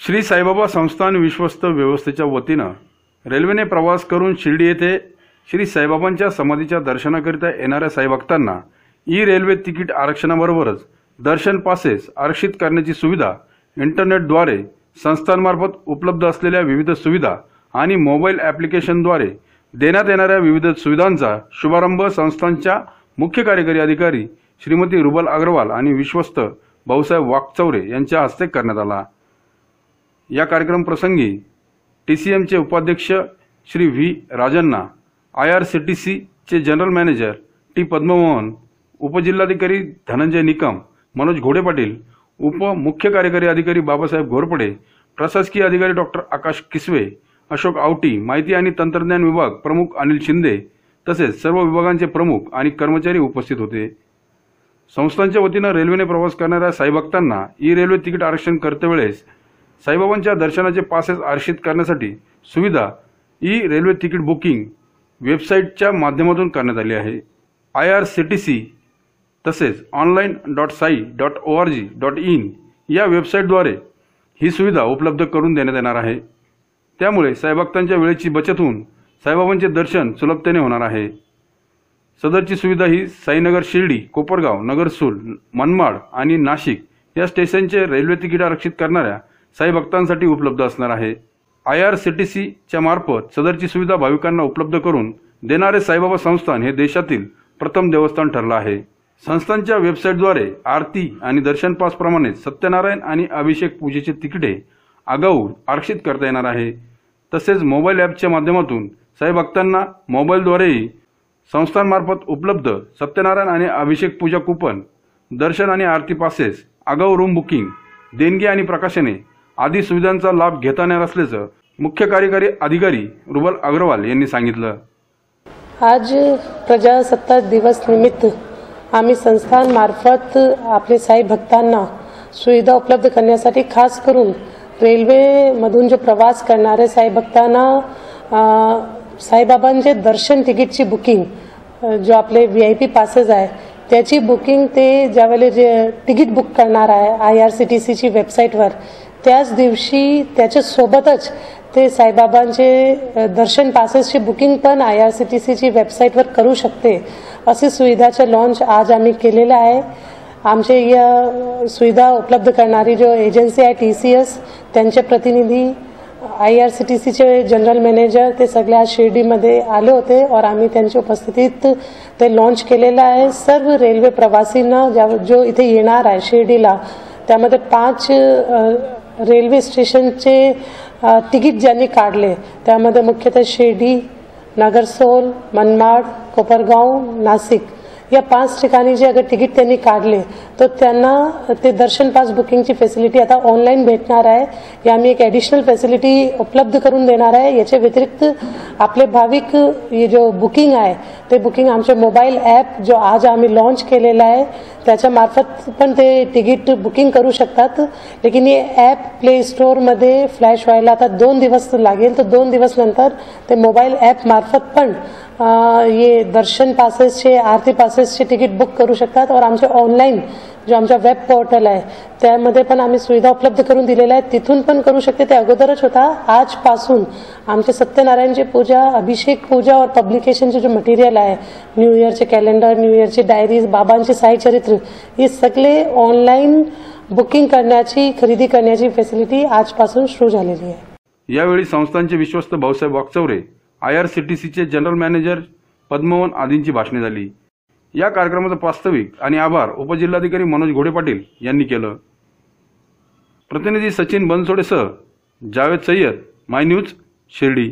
श्री साईबाबा संस्थान विश्वस्त व्यवस्थेच्या वतीनं रेल्वेने प्रवास करून शिर्डी येथे श्री साईबाबांच्या समाधीच्या दर्शनाकरिता येणाऱ्या साईभक्तांना ई रेल्वे तिकीट आरक्षणाबरोबरच दर्शन पासेस आरक्षित करण्याची सुविधा इंटरनेटद्वारे संस्थांमार्फत उपलब्ध असलेल्या विविध सुविधा आणि मोबाईल ॲप्लिकेशनद्वारे देण्यात येणाऱ्या विविध सुविधांचा शुभारंभ संस्थांच्या मुख्य कार्यकारी अधिकारी श्रीमती रुबल अग्रवाल आणि विश्वस्त भाऊसाहेब वाकचौरे यांच्या हस्ते करण्यात आला. या कार्यक्रम प्रसंगी टी सी एमचे उपाध्यक्ष Shri V. Rajanna I R C T सीचे जनरल मॅनेजर टी. पद्ममोहन उपजिल्हाधिकारी धनंजय निकम मनोज घोडे पाटील उप मुख्य कार्यकारी अधिकारी बाबासाहेब घोरपडे प्रशासकीय अधिकारी डॉक्टर आकाश किसवे अशोक आवटी माहिती आणि तंत्रज्ञान विभाग प्रमुख अनिल शिंदे तसेच सर्व विभागांचे प्रमुख आणि कर्मचारी उपस्थित होते. संस्थांच्या वतीनं रेल्वेने प्रवास करणाऱ्या साईभक्तांना ई रेल्वे तिकीट आरक्षण करतेवेळेस साईबाबांच्या दर्शनाचे पासेस आरक्षित करण्यासाठी सुविधा ई रेल्वे तिकीट बुकिंग वेबसाईटच्या माध्यमातून करण्यात आली आहे. I R C T C तसेच online dot Sai dot O R G dot in या वेबसाईटद्वारे ही सुविधा उपलब्ध करून देण्यात येणार आहे. त्यामुळे साईभक्तांच्या वेळेची बचत होऊन साईबाबांचे दर्शन सुलभतेने होणार आहे. सदरची सुविधा ही साईनगर शिर्डी कोपरगाव नगरसूल मनमाड आणि नाशिक या स्टेशनचे रेल्वे तिकीट आरक्षित करणाऱ्या साई भक्तांसाठी उपलब्ध असणार आहे. आय आर सी टी सीच्या मार्फत सदरची सुविधा भाविकांना उपलब्ध करून देणारे साईबाबा संस्थान हे देशातील प्रथम देवस्थान ठरलं आहे. संस्थांच्या वेबसाईटद्वारे आरती आणि दर्शन पासप्रमाणेच सत्यनारायण आणि अभिषेक पूजेची तिकिटे आगाऊ आरक्षित करता येणार आहे. तसेच मोबाईल ॲपच्या माध्यमातून साई भक्तांना मोबाईलद्वारेही संस्थांमार्फत उपलब्ध सत्यनारायण आणि अभिषेक पूजा कुपन दर्शन आणि आरती पासेस आगाऊ रूम बुकिंग देणगी आणि प्रकाशने आदी सुविधांचा लाभ घेता येणार असल्याचं मुख्य कार्यकारी अधिकारी रुबल अग्रवाल यांनी सांगितलं. आज प्रजासत्ताक दिवस निमित्त आम्ही संस्थांमार्फत आपले साई भक्तांना सुविधा उपलब्ध करण्यासाठी खास करून रेल्वेमधून जो प्रवास करणारे साई भक्तांना साईबाबांचे दर्शन तिकीटची बुकिंग जो आपले व्ही आय पी पासेस आहे त्याची बुकिंग ते ज्यावेळेला जे तिकीट बुक करणार आहे आय आर सी टी सीची वेबसाईटवर त्याच दिवशी त्याच्यासोबतच ते साईबाबांचे दर्शन पासेसची बुकिंग पण आय आर सी टी सीची वेबसाईटवर करू शकते. अशी सुविधाचं लॉन्च आज आम्ही केलेलं आहे. आमचे या सुविधा उपलब्ध करणारी जो एजन्सी आहे टी सी एस त्यांचे प्रतिनिधी आय आर सी टी सीचे जनरल मॅनेजर ते सगळे आज शिर्डीमध्ये आले होते और आम्ही त्यांच्या उपस्थितीत ते लॉन्च केलेलं आहे. सर्व रेल्वे प्रवासींना ज्या जो इथे येणार आहे शिर्डीला त्यामध्ये पाच रेल्वे स्टेशनचे तिकीट ज्यांनी काढले त्यामध्ये मुख्यतः शिर्डी नगरसोल मनमाड कोपरगाव नाशिक. या पाच ठिकाणी जे अगर तिकीट त्यांनी काढले तर त्यांना ते दर्शन पास बुकिंगची फॅसिलिटी आता ऑनलाईन भेटणार आहे. या आम्ही एक ॲडिशनल फॅसिलिटी उपलब्ध करून देणार आहे. याच्या व्यतिरिक्त आपले भाविक हे जो बुकिंग आहे ते बुकिंग आमचे मोबाईल ॲप जो आज आम्ही लॉन्च केलेला आहे त्याच्या मार्फत पण ते तिकीट बुकिंग करू शकतात. लेकिन हे ॲप प्ले स्टोअरमध्ये फ्लॅश व्हायला आता दोन दिवस लागेल. तर दोन दिवस नंतर ते मोबाईल ॲप मार्फत पण ये दर्शन पासेसचे आरती पासेसचे तिकीट बुक करू शकतात. और आमचे ऑनलाईन जो आमचा वेब पोर्टल आहे त्यामध्ये पण आम्ही सुविधा उपलब्ध करून दिलेल्या आहेत. तिथून पण करू शकते. ते अगोदरच होता. आजपासून आमचे सत्यनारायणची पूजा अभिषेक पूजा और पब्लिकेशनचे जे मटेरियल आहे न्यू इयरचे कॅलेंडर न्यू इयरचे डायरीज बाबांची साई चरित्र हे सगळे ऑनलाईन बुकिंग करण्याची खरेदी करण्याची फॅसिलिटी आजपासून सुरू झालेली आहे. यावेळी संस्थांचे विश्वस्त Bhausaheb Wakchaure I R C T सीचे जनरल मॅनेजर पद्मवन आदींची भाषणे झाली. या कार्यक्रमाचं वास्तविक आणि आभार उपजिल्हाधिकारी मनोज घोडे पाटील यांनी केलं. प्रतिनिधी सचिन बनसोडेसह जावेद सय्यद माय न्यूज शिर्डी.